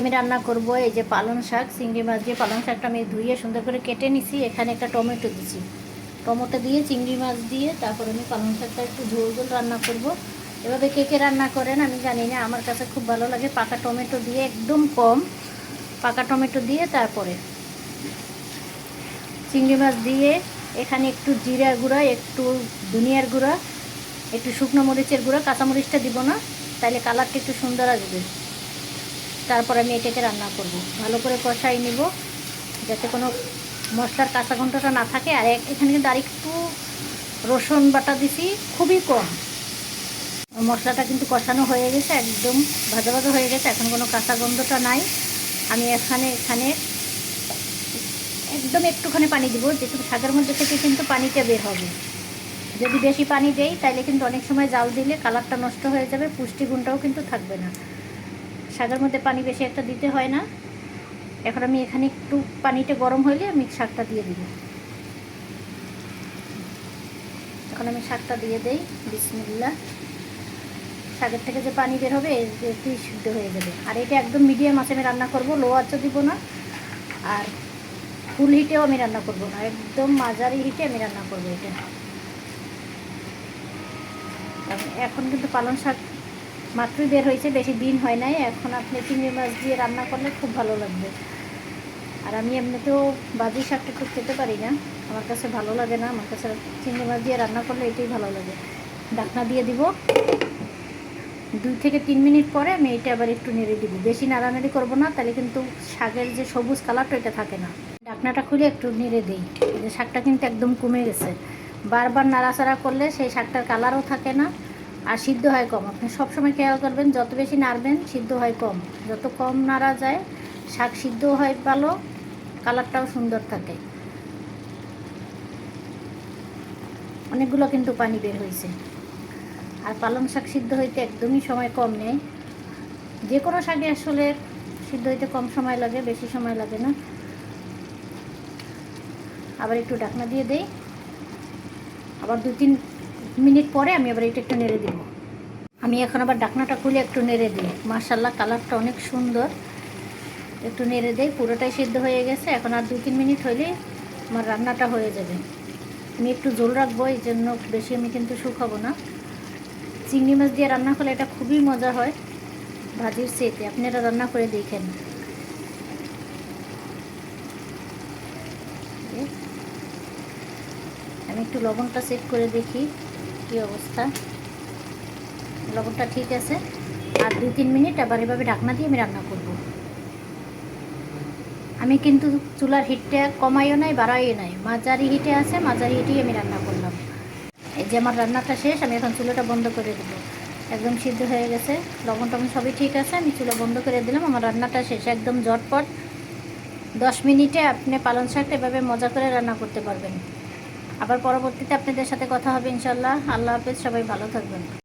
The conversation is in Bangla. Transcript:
আমি রান্না করব এই যে পালং শাক, চিংড়ি মাছ দিয়ে পালং শাকটা আমি ধুয়ে সুন্দর করে কেটে নিছি। এখানে একটা টমেটো দিছি। টমেটো দিয়ে, চিংড়ি মাছ দিয়ে তারপর আমি পালং শাকটা একটু ঝোল ঝোল রান্না করব। এভাবে কে কে রান্না করেন আমি জানি না, আমার কাছে খুব ভালো লাগে পাকা টমেটো দিয়ে একদম কম। পাকা টমেটো দিয়ে তারপরে চিংড়ি মাছ দিয়ে এখানে একটু জিরার গুঁড়া, একটু ধনিয়ার গুঁড়া, একটু শুকনো মরিচের গুঁড়া, কাঁচামরিচটা দিব না তাহলে কালারটা একটু সুন্দর আসবে। তারপর আমি এটাকে রান্না করব। ভালো করে কষাই নিব, যাতে কোনো মশলার কাঁচা ঘন্টটা না থাকে। আর এখানে কিন্তু আরেকটু রসুন বাটা দিছি, খুবই কম। মশলাটা কিন্তু কষানো হয়ে গেছে, একদম ভাজা ভাজা হয়ে গেছে, এখন কোনো কাঁচা গন্ধটা নাই। আমি এখানে এখানে একদম একটুখানি পানি দিব, যেহেতু শাকের মধ্যে থেকে কিন্তু পানিটা বের হবে। যদি বেশি পানি দেই তাহলে কিন্তু অনেক সময় জাল দিলে কালারটা নষ্ট হয়ে যাবে, পুষ্টিগুণটাও কিন্তু থাকবে না। শাকের মধ্যে পানি বেশি একটা দিতে হয় না। এখন আমি এখানে একটু পানিটা গরম হলে আমি শাকটা দিয়ে দিব। এখন আমি শাকটা দিয়ে দেই বিসমিল্লা শাকের থেকে যে পানি বের হবে একটুই সিদ্ধ হয়ে যাবে। আর এটা একদম মিডিয়াম আছে, আমি রান্না করব, লো আঁচও দিব না। আর ফুল হিটেও আমি রান্না করব না, একদম মাঝারি হিটে আমি রান্না করব এটা। এখন কিন্তু পালং শাক মাত্রই বের হয়েছে, বেশি দিন হয় নাই। এখন আপনি চিংড়ি মাছ দিয়ে রান্না করলে খুব ভালো লাগবে। আর আমি এমনিতেও বাজি শাকটা খুব খেতে পারি না। আমার কাছে ভালো লাগে না। আমার কাছে চিংড়ি মাছ দিয়ে রান্না করলে এটাই ভালো লাগে। ডাকনা দিয়ে দিব। দুই থেকে তিন মিনিট পরে আমি এটা আবার একটু নেড়ে দিব। বেশি নাড়ানাড়ি করব না, তাহলে কিন্তু শাকের যে সবুজ কালারটা এটা থাকে না। ডাকনাটা খুলে একটু নেড়ে দিই। যে শাকটা কিন্তু একদম কমে গেছে। বারবার নাড়াচাড়া করলে সেই শাকটার কালারও থাকে না। আর সিদ্ধ হয় কম। আপনি সবসময় খেয়াল করবেন, যত বেশি নাড়বেন, সিদ্ধ হয় কম। যত কম নাড়া যায়, শাক সিদ্ধ হয় ভালো, কালারটাও সুন্দর থাকে। অনেকগুলো কিন্তু পানি বের হয়েছে। আর পালং শাক সিদ্ধ হইতে একদমই সময় কম নেই। যে কোনো শাকে আসলে সিদ্ধ হইতে কম সময় লাগে, বেশি সময় লাগে না। আবার একটু ঢাকনা দিয়ে দেই। আবার দু তিন মিনিট পরে আমি আবার এটা একটু নেড়ে দিব। আমি এখন আবার ডাকনাটা খুলে একটু নেড়ে দিই। মার্শাল্লাহ কালারটা অনেক সুন্দর। একটু নেড়ে দেই, পুরোটাই সিদ্ধ হয়ে গেছে। এখন আর দু তিন মিনিট হলে আমার রান্নাটা হয়ে যাবে। আমি একটু জোল রাখব, এই জন্য বেশি আমি কিন্তু শুকাবো না। চিংড়ি মাছ দিয়ে রান্না করলে এটা খুবই মজা হয়, ভাজির সেতে আপনারা রান্না করে দেখেন। আমি একটু লবণটা চেক করে দেখি। কি অবস্থা? লবণটা ঠিক আছে। আর দুই তিন মিনিট আবার এভাবে ঢাকনা দিয়ে আমি রান্না করব। আমি কিন্তু চুলার হিটটা কমাইও নাই, বাড়াইও নাই। মাঝারি হিটে আছে, মাঝারি হিটেই আমি রান্না করলাম। এই যে আমার রান্নাটা শেষ, আমি এখন চুলাটা বন্ধ করে দেবো। একদম সিদ্ধ হয়ে গেছে। লবণ টবণ সবই ঠিক আছে, আমি চুলা বন্ধ করে দিলাম, আমার রান্নাটা শেষ, একদম ঝটপট। দশ মিনিটে আপনি পালং শাকটা এভাবে মজা করে রান্না করতে পারবেন। আবার পরবর্তীতে আপনাদের সাথে কথা হবে ইনশাল্লাহ আল্লাহ হাফেজ সবাই ভালো থাকবেন।